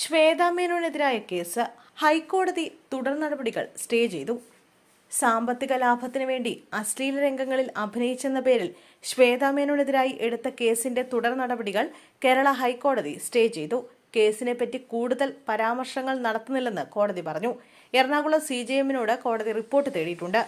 Shweta മേനോനെതിരായ case ഹൈക്കോടതി തുടർ നടപടികൾ സ്റ്റേ ചെയ്തു. സാമ്പത്തിക ലാഭത്തിനു വേണ്ടി അശ്ലീല രംഗങ്ങളിൽ അഭിനയിച്ചെന്ന പേരിൽ ശ്വേതാമേനോനെതിരായി എടുത്ത കേസിന്റെ തുടർ നടപടികൾ കേരള ഹൈക്കോടതി സ്റ്റേ ചെയ്തു. കേസിനെപ്പറ്റി കൂടുതൽ പരാമർശങ്ങൾ നടത്തുന്നില്ലെന്ന് കോടതി പറഞ്ഞു. എറണാകുളം സി കോടതി റിപ്പോർട്ട് തേടിയിട്ടുണ്ട്.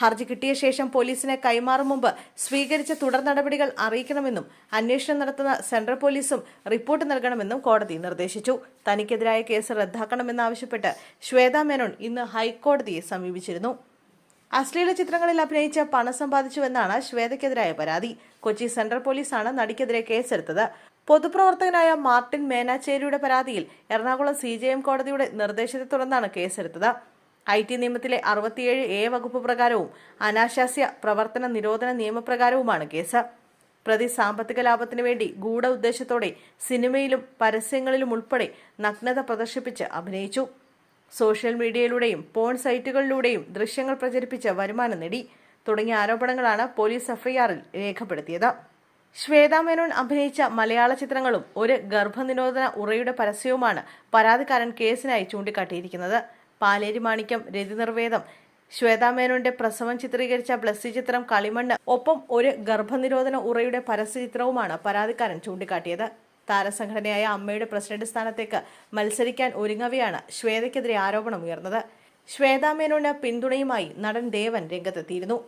ഹർജി കിട്ടിയ ശേഷം പോലീസിനെ കൈമാറും മുമ്പ് സ്വീകരിച്ച തുടർ നടപടികൾ അറിയിക്കണമെന്നും അന്വേഷണം നടത്തുന്ന സെൻട്രൽ പോലീസും റിപ്പോർട്ട് നൽകണമെന്നും കോടതി നിർദ്ദേശിച്ചു. തനിക്കെതിരായ കേസ് റദ്ദാക്കണമെന്നാവശ്യപ്പെട്ട് ശ്വേതാ മേനോൻ ഇന്ന് ഹൈക്കോടതിയെ സമീപിച്ചിരുന്നു. അശ്ലീല ചിത്രങ്ങളിൽ അഭിനയിച്ച് പണം സമ്പാദിച്ചുവെന്നാണ് ശ്വേതയ്ക്കെതിരായ പരാതി. കൊച്ചി സെൻട്രൽ പോലീസാണ് നടിക്കെതിരെ കേസെടുത്തത്. പൊതുപ്രവർത്തകനായ മാർട്ടിൻ മേനാച്ചേരിയുടെ പരാതിയിൽ എറണാകുളം സി കോടതിയുടെ നിർദ്ദേശത്തെ തുടർന്നാണ് കേസെടുത്തത്. ഐ ടി നിയമത്തിലെ അറുപത്തിയേഴ് എ വകുപ്പ് പ്രകാരവും അനാശാസ്യ പ്രവർത്തന നിരോധന നിയമപ്രകാരവുമാണ് കേസ്. പ്രതി സാമ്പത്തിക ലാഭത്തിനു വേണ്ടി ഗൂഢ ഉദ്ദേശത്തോടെ സിനിമയിലും പരസ്യങ്ങളിലും ഉൾപ്പെടെ നഗ്നത പ്രദർശിപ്പിച്ച് അഭിനയിച്ചു. സോഷ്യൽ മീഡിയയിലൂടെയും പോൺ സൈറ്റുകളിലൂടെയും ദൃശ്യങ്ങൾ പ്രചരിപ്പിച്ച് വരുമാനം നേടി. തുടങ്ങിയ ആരോപണങ്ങളാണ് പോലീസ് എഫ്ഐആറിൽ രേഖപ്പെടുത്തിയത്. ശ്വേതാ മേനോൻ അഭിനയിച്ച മലയാള ചിത്രങ്ങളും ഒരു ഗർഭനിരോധന ഉറയുടെ പരസ്യവുമാണ് പരാതിക്കാരൻ കേസിനായി ചൂണ്ടിക്കാട്ടിയിരിക്കുന്നത്. പാലേരി മാണിക്യം രതി നിർവേദം ശ്വേതാ മേനോന്റെ പ്രസവം ചിത്രീകരിച്ച ബ്ലസ്സി ചിത്രം കളിമണ്ണ്. ഒപ്പം ഒരു ഗർഭനിരോധന ഉറയുടെ പരസ്യ ചിത്രവുമാണ് പരാതിക്കാരൻ ചൂണ്ടിക്കാട്ടിയത്. താരസംഘടനയായ അമ്മയുടെ പ്രസിഡന്റ് സ്ഥാനത്തേക്ക് മത്സരിക്കാൻ ഒരുങ്ങവെയാണ് ശ്വേതയ്ക്കെതിരെ ആരോപണം ഉയർന്നത്. ശ്വേതാ മേനോന് പിന്തുണയുമായി നടൻ ദേവൻ രംഗത്തെത്തിയിരുന്നു.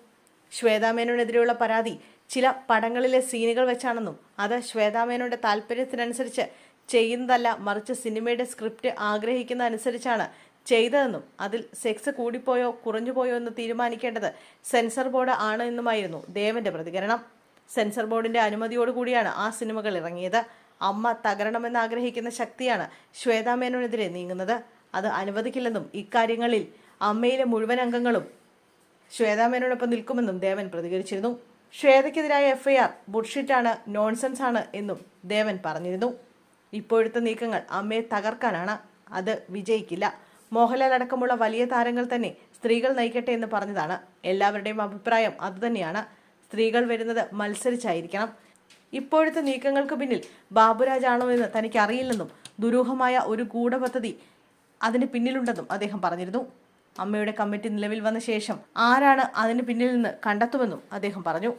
ശ്വേതാമേനോനെതിരെയുള്ള പരാതി ചില പടങ്ങളിലെ സീനുകൾ വെച്ചാണെന്നും അത് ശ്വേതാമേനോന്റെ താല്പര്യത്തിനനുസരിച്ച് ചെയ്യുന്നതല്ല മറിച്ച് സിനിമയുടെ സ്ക്രിപ്റ്റ് ആഗ്രഹിക്കുന്ന അനുസരിച്ചാണ് ചെയ്തതെന്നും അതിൽ സെക്സ് കൂടിപ്പോയോ കുറഞ്ഞുപോയോ എന്ന് തീരുമാനിക്കേണ്ടത് സെൻസർ ബോർഡ് ആണ് എന്നുമായിരുന്നു ദേവന്റെ പ്രതികരണം. സെൻസർ ബോർഡിന്റെ അനുമതിയോടുകൂടിയാണ് ആ സിനിമകൾ ഇറങ്ങിയത്. അമ്മ തകരണമെന്ന് ആഗ്രഹിക്കുന്ന ശക്തിയാണ് ശ്വേതാമേനോനെതിരെ നീങ്ങുന്നത്. അത് അനുവദിക്കില്ലെന്നും ഇക്കാര്യങ്ങളിൽ അമ്മയിലെ മുഴുവൻ അംഗങ്ങളും ശ്വേതാമേനോടൊപ്പം നിൽക്കുമെന്നും ദേവൻ പ്രതികരിച്ചിരുന്നു. ശ്വേതയ്ക്കെതിരായ എഫ്ഐആർ ബുഡ്ഷിറ്റാണ് നോൺസെൻസ് ആണ് എന്നും ദേവൻ പറഞ്ഞിരുന്നു. ഇപ്പോഴത്തെ നീക്കങ്ങൾ അമ്മയെ തകർക്കാനാണ്. അത് വിജയിക്കില്ല. മോഹൻലാൽ അടക്കമുള്ള വലിയ താരങ്ങൾ തന്നെ സ്ത്രീകൾ നയിക്കട്ടെ എന്ന് പറഞ്ഞതാണ്. എല്ലാവരുടെയും അഭിപ്രായം അതുതന്നെയാണ്. സ്ത്രീകൾ വരുന്നത് മത്സരിച്ചായിരിക്കണം. ഇപ്പോഴത്തെ നീക്കങ്ങൾക്ക് പിന്നിൽ ബാബുരാജാണോ എന്ന് തനിക്ക് അറിയില്ലെന്നും ദുരൂഹമായ ഒരു ഗൂഢപദ്ധതി അതിന് പിന്നിലുണ്ടെന്നും അദ്ദേഹം പറഞ്ഞിരുന്നു. അമ്മയുടെ കമ്മിറ്റി നിലവിൽ വന്ന ശേഷം ആരാണ് അതിന് പിന്നിൽ നിന്ന് കണ്ടെത്തുമെന്നും അദ്ദേഹം പറഞ്ഞു.